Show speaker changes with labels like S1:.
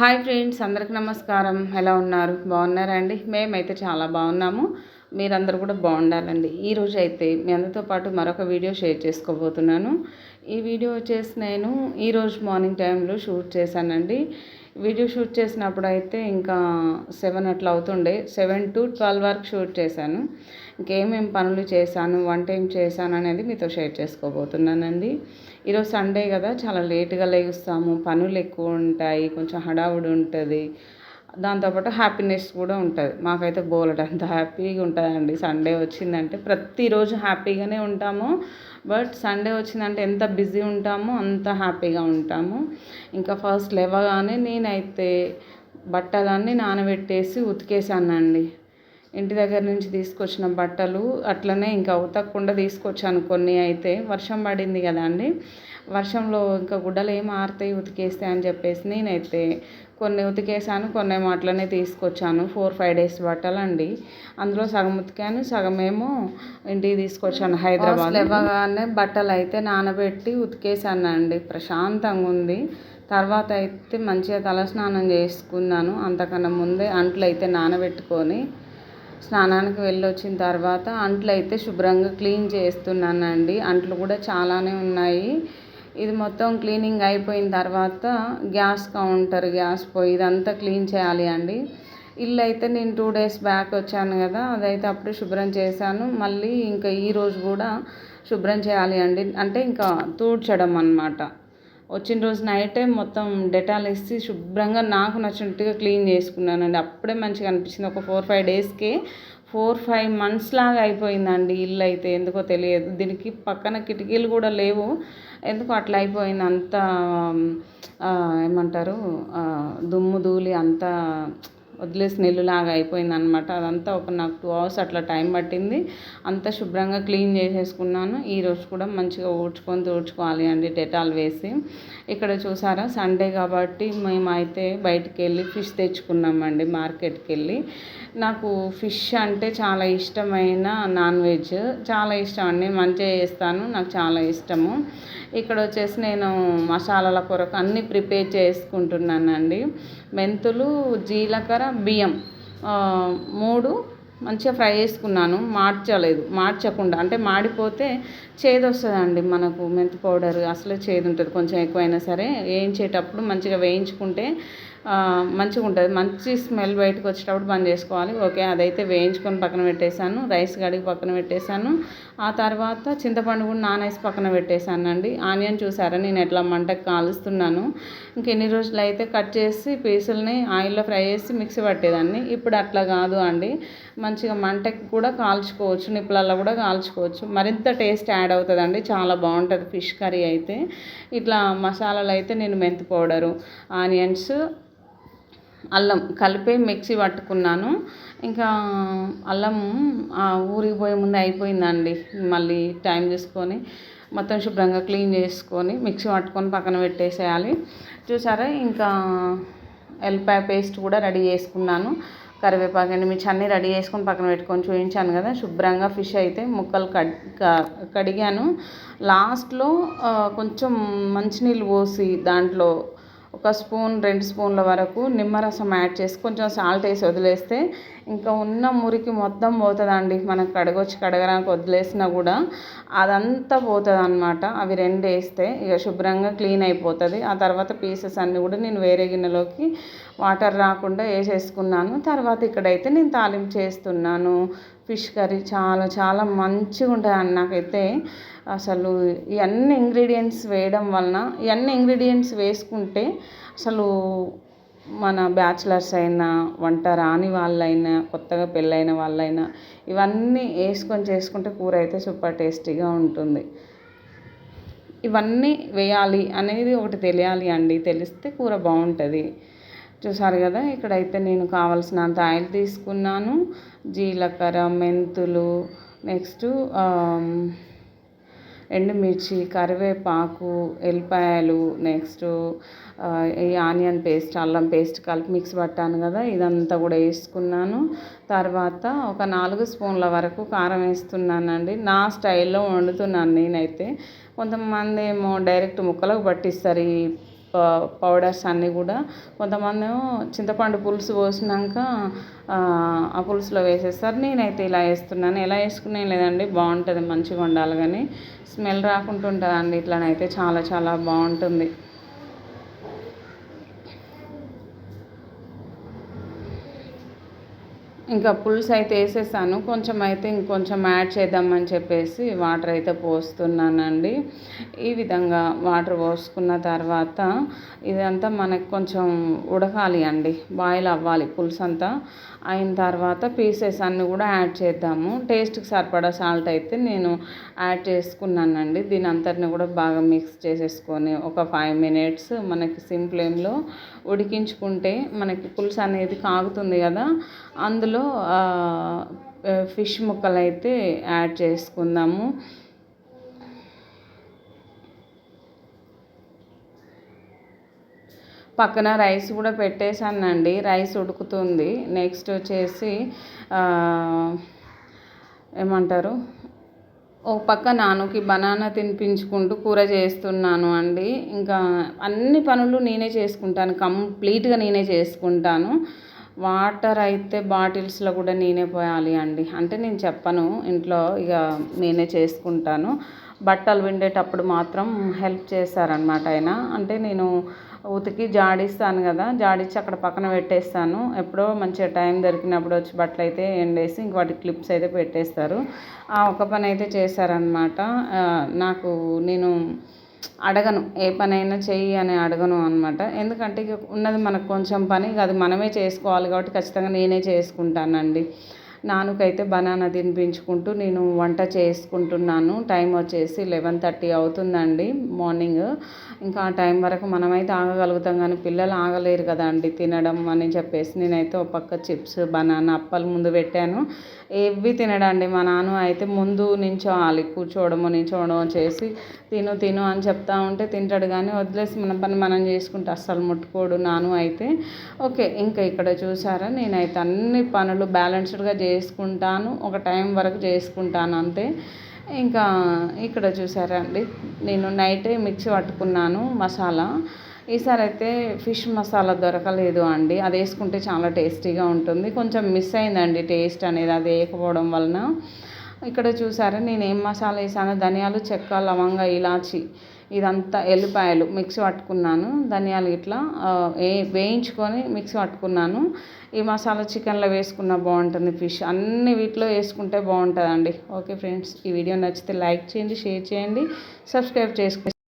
S1: Hi friends అందరికి నమస్కారం. ఎలా ఉన్నారు? బాగున్నారా అండి? మేమైతే చాలా బాగున్నాము. మీరందరూ కూడా బాగుండాలండి. ఈరోజు అయితే మీ అందరితో పాటు మరొక వీడియో షేర్ చేసుకోబోతున్నాను. ఈ వీడియో వచ్చేసి నేను ఈరోజు మార్నింగ్ టైంలో షూట్ చేశానండి. వీడియో షూట్ చేసినప్పుడు అయితే ఇంకా సెవెన్ అట్లా అవుతుండే. సెవెన్ టు ట్వెల్వ్ వరకు షూట్ చేశాను. ఇంకేమేం పనులు చేశాను వంట ఏం చేశాను అనేది మీతో షేర్ చేసుకోబోతున్నానండి. ఈరోజు సండే కదా చాలా లేట్గా లేస్తాము పనులు ఎక్కువ ఉంటాయి కొంచెం హడావుడి ఉంటుంది. దాంతోపాటు హ్యాపీనెస్ కూడా ఉంటుంది. మాకైతే బోలెడ్ అంత హ్యాపీగా ఉంటుందండి. సండే వచ్చిందంటే ప్రతిరోజు హ్యాపీగానే ఉంటాము. బట్ సండే వచ్చిందంటే ఎంత బిజీ ఉంటామో అంత హ్యాపీగా ఉంటాము. ఇంకా ఫస్ట్ లేవగానే నేనైతే బట్టలన్నీ నానబెట్టేసి ఉతికేసానండి. ఇంటి దగ్గర నుంచి తీసుకొచ్చిన బట్టలు అట్లనే ఇంకా ఉతకకుండా తీసుకొచ్చాను కొన్ని అయితే. వర్షం పడింది కదా అండి వర్షంలో ఇంకా గుడ్డలు ఏం ఆరుతాయి ఉతికేస్తే అని చెప్పేసి నేనైతే కొన్ని ఉతికేసాను కొన్ని ఏమో అట్లనే తీసుకొచ్చాను. ఫోర్ ఫైవ్ డేస్ బట్టలు అండి అందులో సగం ఉతికాను సగం ఏమో ఇంటికి తీసుకొచ్చాను హైదరాబాద్. ఇవ్వగానే బట్టలు అయితే నానబెట్టి ఉతికేసాను అండి ప్రశాంతంగా ఉంది. తర్వాత అయితే మంచిగా తలస్నానం చేసుకున్నాను. అంతకన్నా ముందే అంట్లు అయితే నానబెట్టుకొని స్నానానికి వెళ్ళి వచ్చిన తర్వాత అంట్లు అయితే శుభ్రంగా క్లీన్ చేస్తున్నానండి. అంట్లు కూడా చాలానే ఉన్నాయి. ఇది మొత్తం క్లీనింగ్ అయిపోయిన తర్వాత గ్యాస్ కౌంటర్ గ్యాస్ పొయ్యి ఇదంతా క్లీన్ చేయాలి అండి. ఇల్లు అయితే నేను టూ డేస్ బ్యాక్ వచ్చాను కదా అదైతే అప్పుడు శుభ్రం చేశాను. మళ్ళీ ఇంకా ఈరోజు కూడా శుభ్రం చేయాలి అండి. అంటే ఇంకా తూడ్చడం అనమాట వచ్చిన రోజు నైటే మొత్తం డెటాల్ వేసి శుభ్రంగా నాకు నచ్చినట్టుగా క్లీన్ చేసుకున్నానండి. అప్పుడే మంచిగా అనిపించింది. ఒక ఫోర్ ఫైవ్ డేస్కి ఫోర్ ఫైవ్ మంత్స్ లాగా అయిపోయిందండి ఇల్లు అయితే ఎందుకో తెలియదు. దీనికి పక్కన కిటికీలు కూడా లేవు. ఎందుకు అట్లా అయిపోయింది అంత ఏమంటారు దుమ్ము ధూళి అంతా వదిలేసి నెల్లులాగా అయిపోయింది అనమాట అదంతా ఒక నాకు టూ అవర్స్ అట్లా టైం పట్టింది. అంతా శుభ్రంగా క్లీన్ చేసేసుకున్నాను. ఈరోజు కూడా మంచిగా ఊడ్చుకొని తుడుచుకోవాలి అండి డెటాల్ వేసి. ఇక్కడ చూసారా? సండే కాబట్టి మేమైతే బయటికి వెళ్ళి ఫిష్ తెచ్చుకున్నామండి మార్కెట్కి వెళ్ళి నాకు ఫిష్ అంటే చాలా ఇష్టమైన నాన్ వెజ్ చాలా ఇష్టం అండి. మంచిగా చేస్తాను. నాకు చాలా ఇష్టము. ఇక్కడ వచ్చేసి నేను మసాలాల కొరకు అన్నీ ప్రిపేర్ చేసుకుంటున్నానండి. మెంతులు జీలకర్ర బియ్యం. మూడు మంచిగా ఫ్రై చేసుకున్నాను. మార్చలేదు. మార్చకుండా. అంటే మాడిపోతే చేదు వస్తుందండి మనకు మెంతి పౌడర్. అసలే చేదు ఉంటుంది కొంచెం ఎక్కువైనా సరే వేయించేటప్పుడు మంచిగా వేయించుకుంటే మంచిగా ఉంటుంది మంచి స్మెల్ బయటకు వచ్చేటప్పుడు బంద్ చేసుకోవాలి. ఓకే అదైతే వేయించుకొని పక్కన పెట్టేశాను. రైస్ కడిగి పక్కన పెట్టేశాను. ఆ తర్వాత చింతపండు కూడా నానేసి పక్కన పెట్టేశానండి. ఆనియన్ చూసారా? నేను ఎట్లా మంటకు కాలుస్తున్నాను. ఇంకెన్ని రోజులు అయితే కట్ చేసి పీసులని ఆయిల్లో ఫ్రై చేసి మిక్సీ పట్టేదాన్ని. ఇప్పుడు అట్లా కాదు అండి. మంచిగా మంటకి కూడా కాల్చుకోవచ్చు నిప్పులలో కూడా కాల్చుకోవచ్చు. మరింత టేస్ట్ యాడ్ అవుతుందండి. చాలా బాగుంటుంది ఫిష్ కర్రీ అయితే. ఇట్లా మసాలాలు అయితే నేను మెంతి పౌడరు ఆనియన్స్ అల్లం కలిపి మిక్సీ పట్టుకున్నాను. ఇంకా అల్లం ఊరికి పోయే ముందు అయిపోయిందండి. మళ్ళీ టైం తీసుకొని మొత్తం శుభ్రంగా క్లీన్ చేసుకొని మిక్సీ పట్టుకొని పక్కన పెట్టేసేయాలి. చూసారా? ఇంకా ఎల్లిపాయ పేస్ట్ కూడా రెడీ చేసుకున్నాను. కరివేపాకు ఎండుమిర్చి అన్నీ రెడీ చేసుకొని పక్కన పెట్టుకొని చూపించాను కదా. శుభ్రంగా ఫిష్ అయితే ముక్కలు కడ్ కడిగాను. లాస్ట్లో కొంచెం మంచినీళ్ళు పోసి దాంట్లో ఒక స్పూన్ రెండు స్పూన్ల వరకు నిమ్మరసం యాడ్ చేసి కొంచెం సాల్ట్ వేసి వదిలేస్తే ఇంకా ఉన్న మురికి మొత్తం పోతుందండి. మనకు కడగొచ్చి కడగడానికి వదిలేసినా కూడా అదంతా పోతుంది అనమాట అవి రెండు వేస్తే ఇక శుభ్రంగా క్లీన్ అయిపోతుంది. ఆ తర్వాత పీసెస్ అన్నీ కూడా నేను వేరే గిన్నెలోకి వాటర్ రాకుండా వేసేసుకున్నాను. తర్వాత ఇక్కడైతే నేను తాలింపు చేస్తున్నాను. ఫిష్ కర్రీ చాలా చాలా మంచిగా ఉంటుంది నాకైతే. అసలు ఇవన్నీ ఇంగ్రీడియంట్స్ వేయడం వలన ఇవన్నీ ఇంగ్రీడియంట్స్ వేసుకుంటే అసలు మన బ్యాచిలర్స్ అయినా వంట రాని వాళ్ళైనా కొత్తగా పెళ్ళైన వాళ్ళైనా ఇవన్నీ వేసుకొని చేసుకుంటే కూర అయితే సూపర్ టేస్టీగా ఉంటుంది. ఇవన్నీ వేయాలి అనేది ఒకటి తెలియాలి అండి. తెలిస్తే కూర బాగుంటుంది. చూసారు కదా ఇక్కడైతే నేను కావలసినంత ఆయిల్ తీసుకున్నాను. జీలకర్ర మెంతులు నెక్స్ట్ ఎండుమిర్చి కరివేపాకు ఎల్లిపాయలు నెక్స్ట్ ఈ ఆనియన్ పేస్ట్ అల్లం పేస్ట్ కలిపి మిక్స్ పట్టాను కదా ఇదంతా కూడా వేసుకున్నాను. తర్వాత ఒక నాలుగు స్పూన్ల వరకు కారం వేస్తున్నానండి. నా స్టైల్లో వండుతున్నాను నేనైతే. కొంతమంది ఏమో డైరెక్ట్ ముక్కలకు పట్టిస్తారు ఈ పౌడర్స్ అన్నీ కూడా కొంతమంది చింతపండు పులుసు పోసినాక ఆ పులుసులో వేసేస్తారు. నేనైతే ఇలా వేస్తున్నాను. ఎలా వేసుకునే లేదండి. బాగుంటుంది. మంచిగా ఉండాలి కానీ స్మెల్ రాకుండా ఉంటుందండి ఇట్లనైతే చాలా చాలా బాగుంటుంది. ఇంకా పులుసు అయితే వేసేసాను. కొంచెం అయితే ఇంకొంచెం యాడ్ చేద్దామని చెప్పేసి వాటర్ అయితే పోస్తున్నానండి. ఈ విధంగా వాటర్ పోసుకున్న తర్వాత ఇదంతా మనకు కొంచెం ఉడకాలి అండి. బాయిల్ అవ్వాలి పులుసు అంతా అయిన తర్వాత పీసెస్ అన్నీ కూడా యాడ్ చేద్దాము. టేస్ట్కి సరిపడా సాల్ట్ అయితే నేను యాడ్ చేసుకున్నానండి. దీని అంతటిని కూడా బాగా మిక్స్ చేసేసుకొని ఒక ఫైవ్ మినిట్స్ మనకి సిమ్ ఫ్లేమ్లో ఉడికించుకుంటే మనకి పులుసు అనేది కాగుతుంది కదా. అందులో ఫిష్ ముక్కలు అయితే యాడ్ చేసుకుందాము. పక్కన రైస్ కూడా పెట్టేశానండి. రైస్ ఉడుకుతుంది. నెక్స్ట్ వచ్చేసి ఏమంటారు? ఒక పక్క నాన్నకి బనానా తినిపించుకుంటూ కూర చేస్తున్నాను అండి. ఇంకా అన్ని పనులు నేనే చేసుకుంటాను. కంప్లీట్గా నేనే చేసుకుంటాను. వాటర్ అయితే బాటిల్స్లో కూడా నేనే పోయాలి అండి. అంటే నేను చెప్పను ఇంట్లో ఇక నేనే చేసుకుంటాను. బట్టలు విండేటప్పుడు మాత్రం హెల్ప్ చేశారనమాట ఆయన. అంటే నేను ఉతికి జాడిస్తాను కదా జాడిచ్చి అక్కడ పక్కన పెట్టేస్తాను. ఎప్పుడో మంచిగా టైం దొరికినప్పుడు వచ్చి బట్టలు అయితే ఎండేసి ఇంక వాటి క్లిప్స్ అయితే పెట్టేస్తారు. ఆ ఒక పని అయితే చేశారనమాట నాకు నేను అడగను ఏ పనైనా చెయ్యి అని అడగను అనమాట ఎందుకంటే ఇక ఉన్నది మనకు కొంచెం పని అది మనమే చేసుకోవాలి కాబట్టి ఖచ్చితంగా నేనే చేసుకుంటానండి. నానుకైతే బనానా తినిపించుకుంటూ నేను వంట చేసుకుంటున్నాను. టైం వచ్చేసి లెవెన్ థర్టీ అవుతుందండి మార్నింగ్. ఇంకా ఆ టైం వరకు మనమైతే ఆగగలుగుతాం కానీ పిల్లలు ఆగలేరు కదా అండి తినడం అని చెప్పేసి నేనైతే ఒక పక్క చిప్స్ బనానా అప్పలు ముందు పెట్టాను. ఏవి తినడండి మా నాన్న అయితే ముందు నించోవాలి కూర్చోవడము నించోవడము చేసి తిను తిను అని చెప్తా ఉంటే తింటాడు కానీ వదిలేసి మన పని మనం చేసుకుంటే అస్సలు ముట్టుకోడు నాను అయితే. ఓకే ఇంకా ఇక్కడ చూసారా నేనైతే అన్ని పనులు బ్యాలెన్స్డ్గా చేసుకుంటాను ఒక టైం వరకు చేసుకుంటాను అంతే. ఇంకా ఇక్కడ చూసారా అండి నేను నైటే మిక్సీ పట్టుకున్నాను మసాలా. ఈసారి అయితే ఫిష్ మసాలా దొరకలేదు అండి. అది వేసుకుంటే చాలా టేస్టీగా ఉంటుంది. కొంచెం మిస్ అయిందండి టేస్ట్ అనేది. అది వేయకపోవడం వలన. ఇక్కడ చూసారా నేను ఏం మసాలా వేసాను? ధనియాలు చెక్క లవంగ ఇలాచి. ఇదంతా ఎల్లిపాయలు మిక్సీ పట్టుకున్నాను. ధనియాలు ఇట్లా వే వేయించుకొని మిక్సీ పట్టుకున్నాను. ఈ మసాలా చికెన్లో వేసుకున్న బాగుంటుంది ఫిష్. అన్ని వీటిలో వేసుకుంటే బాగుంటుందండి. ఓకే ఫ్రెండ్స్ ఈ వీడియో నచ్చితే లైక్ చేయండి షేర్ చేయండి సబ్స్క్రైబ్ చేసుకోండి.